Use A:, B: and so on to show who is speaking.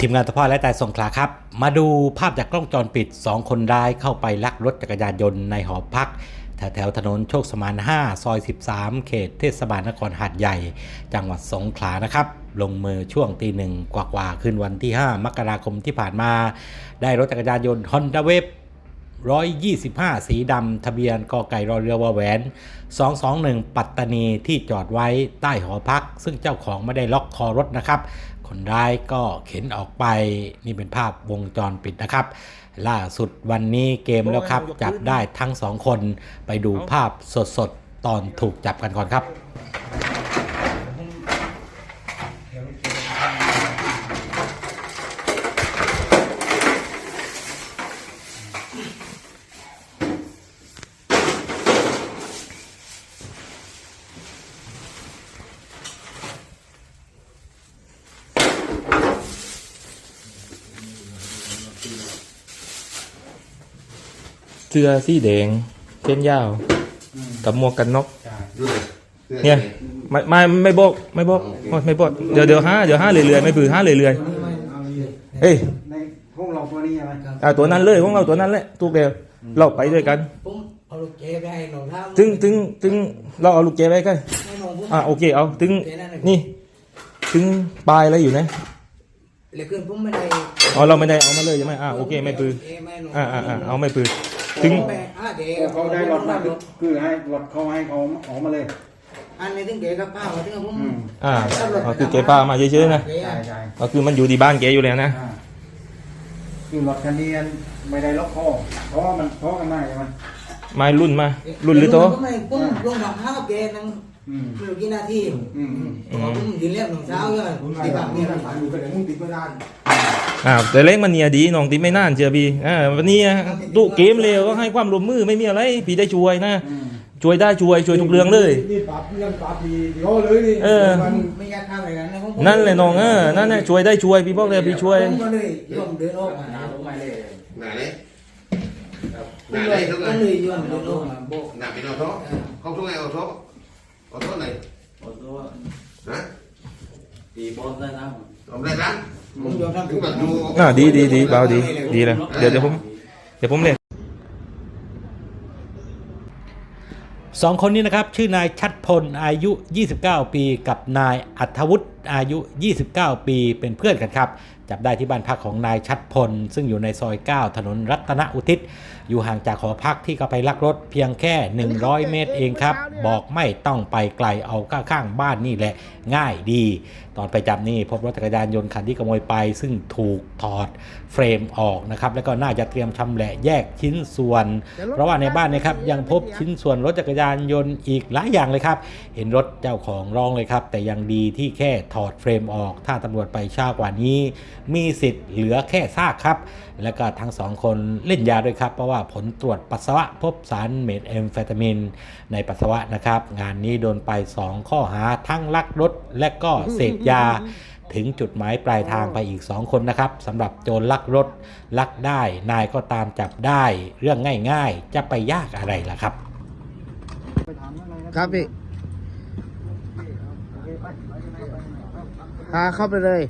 A: ทีมงานตะพ่อและแต่สงขลาครับ มาดูภาพจากกล้องจรปิด 2 คนร้ายเข้าไปลักรถจักรยานยนต์ในหอพักแถวแถวถนนโชคสมาน 5 ซอย 13 เขตเทศบาลนครหาดใหญ่ จังหวัดสงขลานะครับ ลงมือช่วงตีหนึ่งกว่าๆ คืนวันที่ 5 มกราคมที่ผ่านมา ได้รถจักรยานยนต์ Honda Wave 125 สีดำทะเบียนกอไก่รอเรือวาแหวน 221 ปัตตานีที่จอดไว้ใต้หอพัก ซึ่งเจ้าของไม่ได้ล็อกคอรถนะครับ คนร้ายก็เข็นออกไปนี่เป็นภาพวงจรปิดนะครับ ล่าสุดวันนี้เกมแล้วครับ จับได้ทั้งสองคนไปดูภาพสดๆ ตอนถูกจับกันก่อนครับ
B: สื้อสีแดงเส้นยาว กับหมวกกันน็อก
C: ดูเลยสื้อ
B: เนี่ยไม่ไม่ไม่บอกไม่บอกไม่บอกเดี๋ยวเดี๋ยวห้าเดี๋ยวห้าเรื่อยๆไม่ผือห้าเรื่อยๆเฮ้ย
D: ในพวกเราตัวนี้ใช่ไหม
B: อ่าตัวนั้นเลยของเราตัวนั้นแหละทุกเดียวเราไปด้วยกัน
E: ผมเอาลูกเจ๊ไปให้หนูท่า
B: ถึงถึงถึงเราเอาลูกเจไปกัน
E: ให้หนูผม
B: อ่าโอเคเอาถึงนี่ถึงปลายอะไรอยู่นะ
E: เหลยขึ้นผมไม่ได้
B: อ๋อเราไม่ได้เอามาเลยใช่ไหมอ่าโอเคไม่ปือ
E: เจ๊ไม่หนู
B: อ่าอ่าอ่าเอาไม่ปือ ถึง
E: ไปอ่าเจ๊
D: เขาได้รถมาคือให้รถเขาให้เขาออกมาเลย
E: อันนี้ถึงเจ๊กับป้าว่าถึงผม
D: อืม
B: อ่าอ๋อคือเกป้ามาเฉยๆนะ
E: เจ๊
D: ใช่ใช่
B: ก็คือมันอยู่ที่บ้านแกอยู่แล้วนะ
D: อ่าคือรถคันนี้ไม่ได้ล็อกคอเพราะว่ามันเพราะกันได้ใช่ไหม
B: ไม้รุ่นมา รุ่นหรือโต
E: ผมไม่ผมลงกับข้าวเจ๊นั่ง
D: อืม
E: ไม่รู้กี่นาที
D: อืมอืม
E: ผมยืนเรียบหนึ่งเช้าเลยที่บ้านเนี่ย
B: อ่าแต่เล็กมันเนี่ยดีน้องติดไม่นานเชียวพี่อ่าวันนี้ตุเกมเร็วก็ให้ความร่วมมือไม่มีอะไรพี่ได้ช่วยนะ
D: อืม
B: ช่วยได้ช่วยช่วยทุกเรื่องเลย
F: นี่ปรับยังปรับดีเดี๋ยวเลยนี่
B: เออ
F: มัน
E: ไม่อยากทำอะไรกันนะผม
B: นั่นเลยน้องเออนั่นแหละช่วยได้ช่วยพี่บอกเลยพี่ช่วย
E: ผมก็เลยยอมเดินออกมา
C: หนาเลยหนา
E: ผม
C: เล
E: เลยย
C: ทุก
E: ก็
C: เลย
E: เลยยอมเดินออกมาโบก
C: หนาเป็นออโต้เขาทุกไงออโต้ออโต้ไหนนะ
G: ดีบอสได้นะ
C: ทำไรกัน
E: ผมยอมทำ
C: ถึ
E: ทุ
C: ง
E: ก
C: แบ
E: อย่า
C: บ
E: ง
C: ดู
B: อ่าดีดีดีเบาดี ดีเลยเดี๋ยวเดี๋ยวผม เดี๋ยวผมเลย
A: สองคนนี้นะครับ ชื่อนายชัดพลอายุ 29 ปีกับนายอัธวุฒิ อายุ 29 ปีเป็นเพื่อนกันครับ จับได้ที่บ้านพักของนายชัดพล ซึ่งอยู่ในซอย 9 ถนนรัตนอุทิศ อยู่ห่างจากหอพักที่เขาไปลักรถเพียงแค่ 100 เมตรเองครับ บอกไม่ต้องไปไกลเอาข้างๆบ้านนี่แหละง่ายดี ตอนไปจับนี่พบรถจักรยานยนต์คันที่ขโมยไป ซึ่งถูกถอดเฟรมออกนะครับแล้วก็น่าจะเตรียมชำแหละแยกชิ้นส่วน เพราะว่าในบ้านเนะครับยังพบชิ้นส่วนรถจักรยานยนต์อีกหลายอย่างเลยครับ เห็นรถเจ้าของร้องเลยครับ แต่ยังดีที่แค่ถอดเฟรมออก ถ้าตำรวจไปช้ากว่านี้ มีสิทธิ์เหลือแค่ซากครับ แล้วก็ทั้งสองคนเล่นยาด้วยครับ เพราะว่าผลตรวจปัสสาวะพบสารเมทแอมเฟตามินในปัสสาวะนะครับ งานนี้โดนไป 2 ข้อหาทั้งลักรถและก็เสพยาถึงจุดหมายปลายทางไปอีก 2 คนนะครับสำหรับโจรลักรถ ลักได้ นายก็ตามจับได้เรื่องง่าย ๆ จะไปยากอะไรล่ะครับ
H: ครับพี่ พาเข้าไปเลย